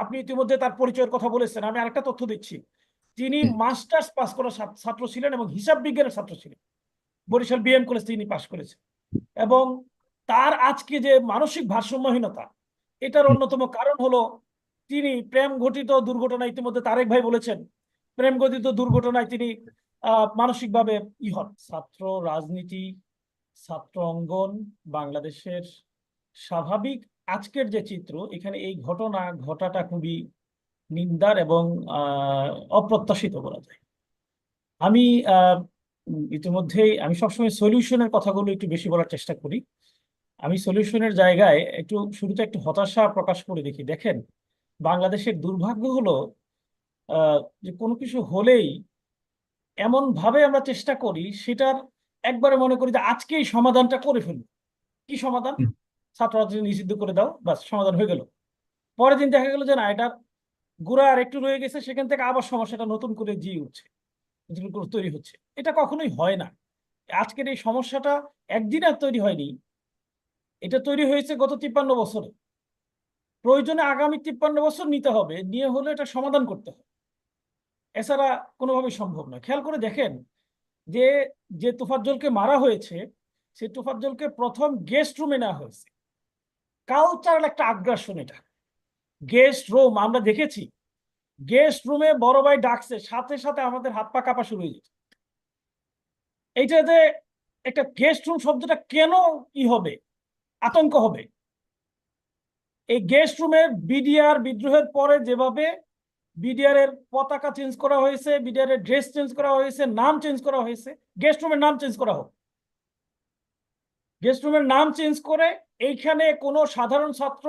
আপনি ইতিমধ্যে তার পরিচয়ের কথা বলেছেন। আমি আরেকটা তথ্য দিচ্ছি। তিনি মাস্টার্স পাস করা ছাত্র- ছিলেন এবং হিসাব বিজ্ঞানের ছাত্র ছিলেন। বরিশাল বিএম কলেজ তিনি পাশ করেছেন। এবং তার আজকে যে মানসিক ভারসাম্যহীনতা এটার অন্যতম কারণ হলো তিনি প্রেম ঘটিত দুর্ঘটনা ইতিমধ্যে তারেক ভাই বলেছেন। প্রেম ঘটিত দুর্ঘটনায় তিনি আহ মানসিকভাবে ই হন। ছাত্র রাজনীতি ছাত্র অঙ্গন বাংলাদেশের স্বাভাবিক আজকের যে চিত্র, এখানে এই ঘটনা, ঘটাটা খুবই নিন্দার এবং অপ্রত্যাশিত বলা যায়। আমি ইতিমধ্যেই আমি সবসময় সলিউশনের কথাগুলো একটু বেশি বলার চেষ্টা করি। আমি সলিউশনের জায়গায় একটু শুরুতে একটু হতাশা প্রকাশ করে দেখি। দেখেন, বাংলাদেশের দুর্ভাগ্য হলো যে কোনো কিছু হলেই এমন ভাবে আমরা চেষ্টা করি, সেটার একবারে মনে করি যে আজকেই সমাধানটা করে ফেলব। কি সমাধান? হুম। নিষিদ্ধ করে দাও বাস সমাধান হয়ে গেল। পরের দিন দেখা গেল যে না এটার গুড়া আর একটু রয়ে গেছে, সেখান থেকে আবার সমস্যাটা নতুন করে জিয়ে উঠছে তৈরি হচ্ছে। এটা কখনোই হয় না। আজকের এই সমস্যাটা একদিন আর তৈরি হয়নি। এটা তৈরি হয়েছে গত তিপ্পান্ন বছরে। প্রয়োজনে আগামী তিপ্পান্ন বছর নিতে হবে, নিয়ে হলে এটা সমাধান করতে হবে। এছাড়া কোনোভাবেই সম্ভব নয় খেয়াল করে দেখেন যে যে তোফাজ্জলকে মারা হয়েছে সেই তোফাজ্জলকে প্রথম গেস্ট রুমে নেওয়া হয়েছে। কালচারাল একটা আগ্রাসন এটা। গেস্ট রুম, আমরা দেখেছি, গেস্ট রুমে বড় ভাই ডাকছে, সাথে সাথে আমাদের হাত পা কাঁপা শুরু হয়ে যেত এইটা যে একটা গেস্ট রুম শব্দটা কেন কি হবে, আতঙ্ক হবে? এই গেস্ট রুমের বিডিআর বিদ্রোহের পরে যেভাবে বিডিআর এর পতাকা চেঞ্জ করা হয়েছে, বিডিআর এর ড্রেস চেঞ্জ করা হয়েছে, নাম চেঞ্জ করা হয়েছে, গেস্ট রুমের নাম চেঞ্জ করা হোক। গেস্ট রুমের নাম চেঞ্জ করে এইখানে কোনো সাধারণ ছাত্র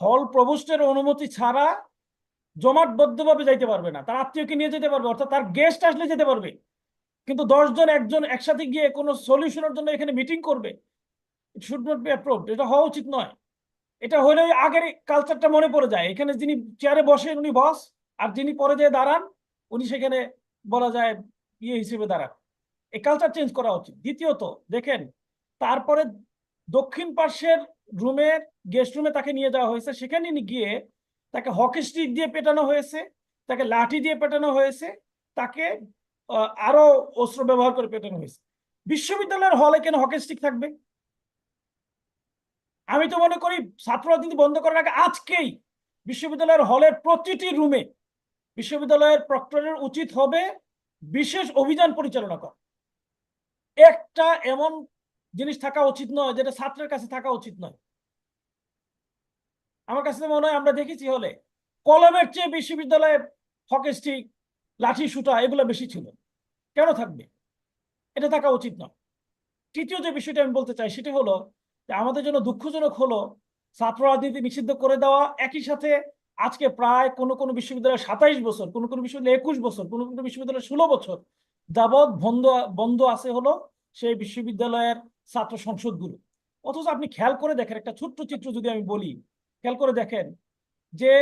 হল প্রভুষ্টের অনুমতি ছাড়া জমাটবদ্ধভাবে যাইতে পারবে না। তার আত্মীয়কে নিয়ে যেতে পারবে, অর্থাৎ তার গেস্ট আসলে যেতে পারবে। কিন্তু দশজন, একজন একসাথে গিয়ে কোনো সলিউশনের জন্য এখানে মিটিং করবে it should not be approved এটা হওয়া উচিত নয়। এটা হলে আগের কালচারটা মনে পড়ে যায়। এখানে যিনি চেয়ারে বসেন উনি বস আর যিনি পরে যেয়ে দাঁড়ান, উনি সেখানে বলা যায় ইয়ে হিসেবে দাঁড়ান। এই কালচার চেঞ্জ করা উচিত। দ্বিতীয়ত, দেখেন তারপরে দক্ষিণ পার্শ্বের রুমের গেস্ট রুমে তাকে নিয়ে যাওয়া হয়েছে। সেখানে গিয়ে তাকে হকি স্টিক দিয়ে পেটানো হয়েছে, তাকে লাঠি দিয়ে পেটানো হয়েছে, তাকে আরও অস্ত্র ব্যবহার করে পেটানো হয়েছে। বিশ্ববিদ্যালয়ের হলে কেন হকি স্টিক থাকবে? আমি তো মনে করি ছাত্র রাজনীতি বন্ধ করার আগে আজকেই বিশ্ববিদ্যালয়ের হলের প্রতিটি রুমে বিশ্ববিদ্যালয়ের প্রক্টরের উচিত হবে বিশেষ অভিযান পরিচালনা করা। একটা এমন জিনিস থাকা উচিত নয়, যেটা ছাত্রের কাছে থাকা উচিত নয়। আমার কাছে মনে হয় আমরা দেখেছি হলে কলমের চেয়ে বিশ্ববিদ্যালয়ে হকি স্টিক, লাঠি সুটা এগুলো বেশি ছিল। কেন থাকবে? এটা থাকা উচিত নয়। তৃতীয় যে বিষয়টা আমি বলতে চাই সেটি হলো যে আমাদের জন্য দুঃখজনক হলো ছাত্র রাজনীতি নিষিদ্ধ করে দেওয়া। একই সাথে আজকে প্রায় কোন কোন বিশ্ববিদ্যালয়ে সাতাইশ বছর, কোন কোন বিশ্ববিদ্যালয়ে একুশ বছর, কোন কোন বিশ্ববিদ্যালয়ে ষোলো বছর যাবৎ বন্ধ বন্ধ আছে হলো সেই বিশ্ববিদ্যালয়ের ছাত্র সংসদগুলো। অথচ আপনি খেয়াল করে দেখেন, একটা ছোট্ট চিত্র যদি আমি বলি, খেয়াল করে দেখেন যে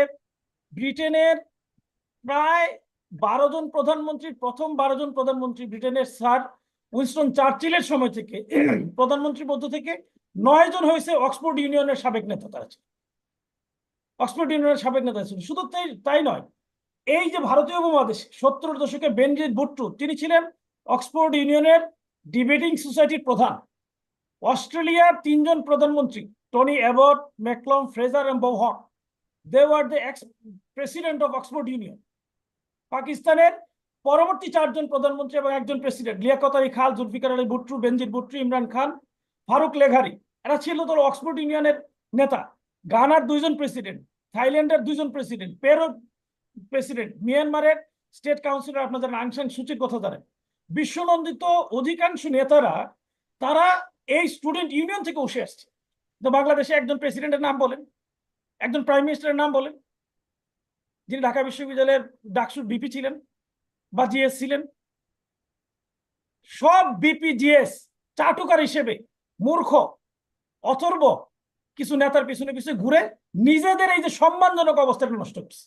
ব্রিটেনের প্রায় বারো জন প্রধানমন্ত্রীর প্রথম বারো জন প্রধানমন্ত্রী ব্রিটেনের স্যার উইনস্টন চার্চিলের সময় থেকে প্রধানমন্ত্রীর মধ্য থেকে নয় জন হয়েছে অক্সফোর্ড ইউনিয়নের সাবেক নেতা তারা ছিল অক্সফোর্ড ইউনিয়নের সাবেক নেতা ছিল শুধু তাই তাই নয়, এই যে ভারতীয় উপমহাদেশ সত্তর দশকে বেনজিৎ ভুট্টু, তিনি ছিলেন অক্সফোর্ড ইউনিয়নের ডিবেটিং সোসাইটির প্রধান। অস্ট্রেলিয়ার তিনজন প্রধানমন্ত্রী টনি অ্যাবট ম্যাকলম ফ্রেজার এবং Bob Hawke they were the ex president of Oxford Union পাকিস্তানের পরবর্তী চারজন প্রধানমন্ত্রী এবং একজন প্রেসিডেন্ট লিয়াকত আলী খাল, জুলফিকার আলী ভুট্টু, বেনজির ভুট্টু, ইমরান খান, ফারুক লেঘারি, এরা ছিল তোর অক্সফোর্ড ইউনিয়নের নেতা। গানার দুইজন প্রেসিডেন্ট থাইল্যান্ডের দুইজন প্রেসিডেন্ট পেরো প্রেসিডেন্ট মিয়ানমারের স্টেট কাউন্সিলর আপনাদের আংসান সূচির কথা জানেন। বিশ্বনন্দিত অধিকাংশ নেতারা, তারা এই স্টুডেন্ট ইউনিয়ন থেকে উঠে আসছে। তো বাংলাদেশে একজন প্রেসিডেন্টের নাম বলেন, একজন প্রাইম মিনিস্টারের নাম বলেন, যিনি ঢাকা বিশ্ববিদ্যালয়ের ডাকসুর বিপি ছিলেন বা জিএস ছিলেন। সব বিপি জিএস চাটুকার হিসেবে মূর্খ, অথর্ব কিছু নেতার পিছনে পিছনে ঘুরে নিজেদের এই যে সম্মানজনক অবস্থাটা নষ্ট করছে।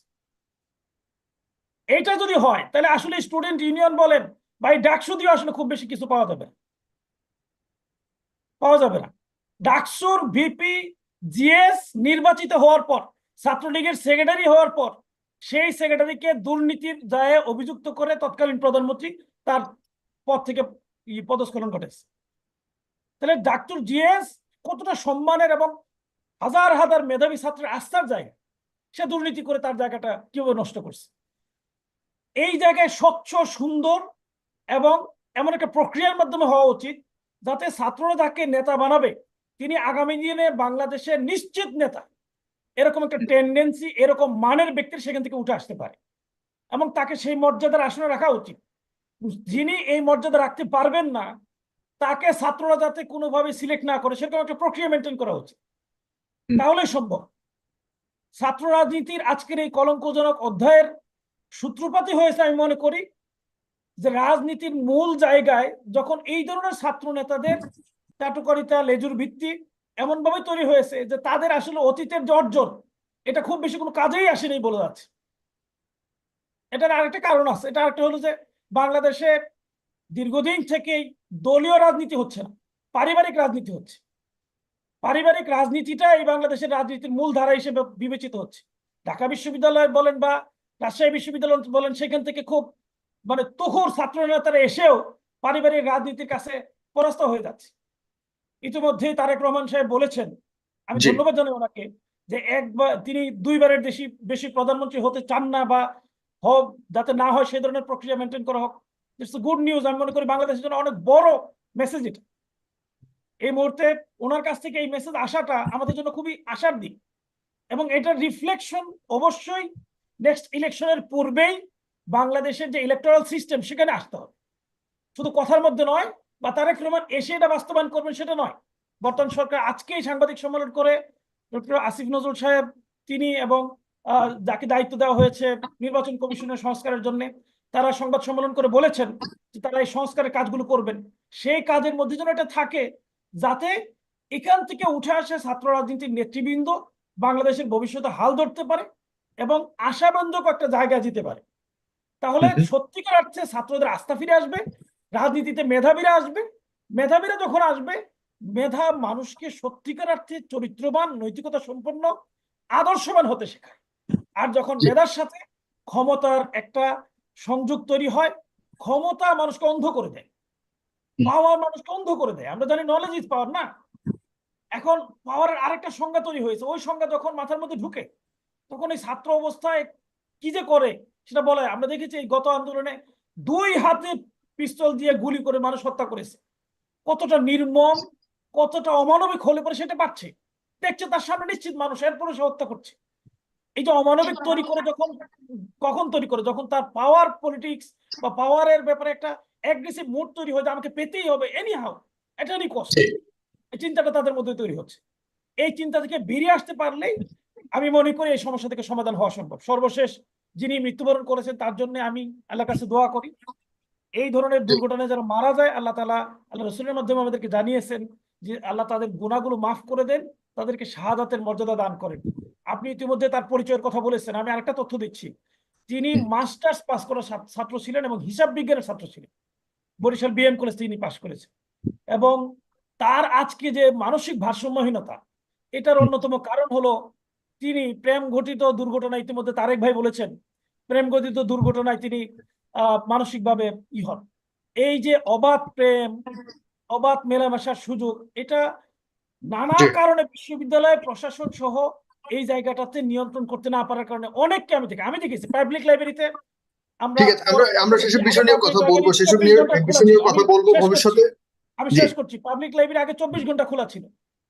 এটা যদি হয়, তাহলে আসলে স্টুডেন্ট ইউনিয়ন বলেন এই ডাকসু দিয়ে আসলে খুব বেশি কিছু পাওয়া যাবে পাওয়া যাবে না। ডাকসুর ভিপি জিএস নির্বাচিত হওয়ার পর, ছাত্রলীগের সেক্রেটারি হওয়ার পর, সেই সেক্রেটারিকে দুর্নীতির দায়ে অভিযুক্ত করে তৎকালীন প্রধানমন্ত্রী তার পদ থেকে পদস্খলন ঘটেছে। তাহলে ডাক্তার জিএস কতটা সম্মানের এবং হাজার হাজার মেধাবী ছাত্রের আস্থার জায়গা, সে দুর্নীতি করে তার জায়গাটা কীভাবে নষ্ট করছে? এই জায়গায় স্বচ্ছ, সুন্দর এবং এমন একটা প্রক্রিয়ার মাধ্যমে হওয়া উচিত যাতে ছাত্ররা যাকে নেতা বানাবে। তিনি আগামী দিনে বাংলাদেশের নিশ্চিত নেতা। এরকম একটা টেন্ডেন্সি এরকম মানের ব্যক্তির সেখান থেকে উঠে আসতে পারে। এবং তাকে সেই মর্যাদার আসনে রাখা উচিত। যিনি এই মর্যাদা রাখতে পারবেন না তাকে ছাত্ররা যাতে কোনোভাবে সিলেক্ট না করে সেরকম একটা প্রক্রিয়া মেনটেন করা উচিত। তাহলে সম্ভব। ছাত্র রাজনীতির আজকের এই কলঙ্কজনক অধ্যায়ের সূত্রপাতই হয়েছে আমি মনে করি। যে রাজনীতির মূল জায়গায় যখন এই ধরনের ছাত্র নেতাদের চাটুকারিতা, লেজুর ভিত্তি এমন ভাবে তৈরি হয়েছে যে তাদের আসলে অতীতের যে অর্জন, এটা খুব বেশি কোনো কাজেই আসেনি বলে যাচ্ছে। এটার আরেকটা কারণ আছে। এটা আরেকটা হলো যে বাংলাদেশে দীর্ঘদিন থেকেই দলীয় রাজনীতি হচ্ছে না, পারিবারিক রাজনীতি হচ্ছে। পারিবারিক রাজনীতিটা এই বাংলাদেশের রাজনীতির মূল ধারা হিসেবে বিবেচিত হচ্ছে। ঢাকা বিশ্ববিদ্যালয় বলেন বা রাজশাহী বিশ্ববিদ্যালয় বলেন, সেখান থেকে খুব মানে তুখুর ছাত্র নেতারা এসেও পারিবারিক রাজনীতির কাছে পরাস্ত হয়ে যাচ্ছে। ইতিমধ্যেই তারেক রহমান সাহেব বলেছেন আমি ধন্যবাদ জানাই ওনাকে যে একবার তিনি দুইবারের বেশি বেশি প্রধানমন্ত্রী হতে চান না বা হোক যাতে না হয় সেই ধরনের প্রক্রিয়া মেনটেন করা হোক। ইটস গুড নিউজ আমি মনে করি বাংলাদেশের জন্য অনেক বড় মেসেজ এটা। এই মুহূর্তে ওনার কাছ থেকে এই মেসেজ আসাটা আমাদের জন্য খুবই আশার দিক। এবং এটার রিফ্লেকশন অবশ্যই নেক্সট ইলেকশনের পূর্বেই বাংলাদেশের যে ইলেকটোরাল সিস্টেম সেখানে আসতে হবে। শুধু কথার মধ্যে নয়, বা তারেক রহমান এসে এটা বাস্তবায়ন করবেন সেটা নয়। বর্তমান সরকার আজকেই সাংবাদিক সম্মেলন করে ডক্টর আসিফ নজরুল সাহেব, তিনি এবং যাকে দায়িত্ব দেওয়া হয়েছে নির্বাচন কমিশনের সংস্কারের জন্য, তারা সংবাদ সম্মেলন করে বলেছেন যে তারা এই সংস্কারের কাজগুলো করবেন। সেই কাজের মধ্যে যেন এটা থাকে, যাতে এখান থেকে উঠে আসে ছাত্র রাজনীতির নেতৃবৃন্দ, বাংলাদেশের ভবিষ্যতে হাল ধরতে পারে এবং আশাবন্ধক একটা জায়গা যেতে পারে। তাহলে। সত্যিকার অর্থে ছাত্রদের আস্থা ফিরে আসবে রাজনীতিতে মেধাবীরা আসবে মেধাবীরা যখন আসবে মেধা মানুষকে সত্যিকার অর্থে চরিত্রবান নৈতিকতা সম্পন্ন আদর্শবান হতে শেখায়। আর যখন মেধার সাথে ক্ষমতার একটা সংযোগ তৈরি হয় ক্ষমতা মানুষকে অন্ধ করে দেয়। পাওয়ার মানুষকে অন্ধ করে দেয়। আমরা জানি নলেজ ইজ পাওয়ার না? এখন পাওয়ারের আরেকটা সংজ্ঞা তৈরি হয়েছে। ওই সংজ্ঞা যখন মাথার মধ্যে ঢুকে তখন এই ছাত্র অবস্থায় কি যে করে সেটা বলে আমরা দেখেছি এই গত আন্দোলনে দুই হাতে পিস্তল দিয়ে গুলি করে মানুষ হত্যা করেছে। কতটা নির্মম কতটা অমানবিক হলে পরে সেটা পাচ্ছে। দেখছে তার সামনে নিশ্চিত মানুষ এরপরে সে হত্যা করছে। এই যে অমানবিক তৈরি করে যখন কখন তৈরি করে? যখন তার পাওয়ার পলিটিক্স বা পাওয়ারের ব্যাপারে একটা অ্যাগ্রেসিভ মুড তৈরি হয় যে আমাকে পেতেই হবে এনি হাউ এটারই কষ্ট এই চিন্তাটা তাদের মধ্যে তৈরি হচ্ছে। এই চিন্তা থেকে বেরিয়ে আসতে পারলেই আমি মনে করি এই সমস্যা থেকে সমাধান হওয়া সম্ভব। সর্বশেষ যিনি মৃত্যুবরণ করেছেন তার জন্য আমি আল্লাহর কাছে দোয়া করি। এই ধরনের দুর্ঘটনায় যারা মারা যায় আল্লাহ তালা আল্লাহ রসুলের মাধ্যমে আমাদেরকে জানিয়েছেন যে আল্লাহ তাদের গুণাগুলো মাফ করে দেন তাদেরকে শাহাদাতের মর্যাদা দান করেন। আপনি ইতিমধ্যে তার পরিচয়ের কথা বলেছেন আমি আরেকটা তথ্য দিচ্ছি। তিনি মাস্টার্স পাস করা ছাত্র- ছাত্র ছিলেন এবং হিসাব বিজ্ঞানের ছাত্র ছিলেন। বরিশাল বিএম কলেজ তিনি পাশ করেছেন। এবং তার আজকে যে মানসিক ভারসাম্যহীনতা এটার অন্যতম কারণ হলো তিনি প্রেম ঘটিত দুর্ঘটনা ইতিমধ্যে তারেক ভাই বলেছেন। প্রেম ঘটিত দুর্ঘটনায় তিনি আহ মানসিকভাবে ই হন। এই যে অবাধ প্রেম অবাধ মেলামেশার সুযোগ এটা নানা কারণে বিশ্ববিদ্যালয় প্রশাসন সহ এই জায়গাটাতে নিয়ন্ত্রণ করতে না পারার কারণে অনেককে আমি দেখি আমি দেখেছি পাবলিক লাইব্রেরিতে আমরা আমরা আমরা সেসব বিষয় নিয়ে কথা বলব সেসব নিয়ে বিষয় নিয়ে কথা বলব ভবিষ্যতে। আমি শেষ করছি। পাবলিক লাইব্রেরি আগে চব্বিশ ঘণ্টা খোলা ছিল।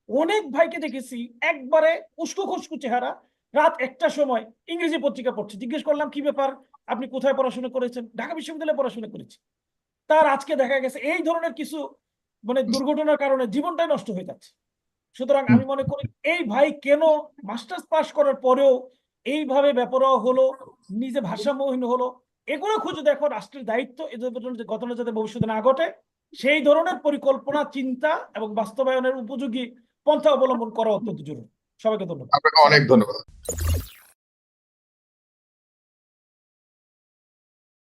অনেক ভাইকে দেখেছি একবারে উস্কো খুস্কু চেহারা। রাত একটার সময় ইংরেজি পত্রিকা পড়ছে। জিজ্ঞেস করলাম, কি ব্যাপার? আপনি কোথায় পড়াশোনা করেছেন? ঢাকা বিশ্ববিদ্যালয়ে পড়াশোনা করেছি। তার আজকে দেখা গেছে এই ধরনের কিছু মানে দুর্ঘটনার কারণে জীবনটাই নষ্ট হয়ে যাচ্ছে। সুতরাং আমি মনে করি এই ভাই কেন মাস্টার্স পাস করার পরেও এইভাবে বেপরোয়া হলো, নিজে ভাষামহীন হলো, এগুলো খুঁজে দেখো রাষ্ট্রের দায়িত্ব, এ ধরনের যে ঘটনা যাতে ভবিষ্যতে না ঘটে, সেই ধরনের পরিকল্পনা, চিন্তা এবং বাস্তবায়নের উপযোগী পন্থা অবলম্বন করা অত্যন্ত জরুরি। সবাইকে ধন্যবাদ। আপনাকে অনেক ধন্যবাদ।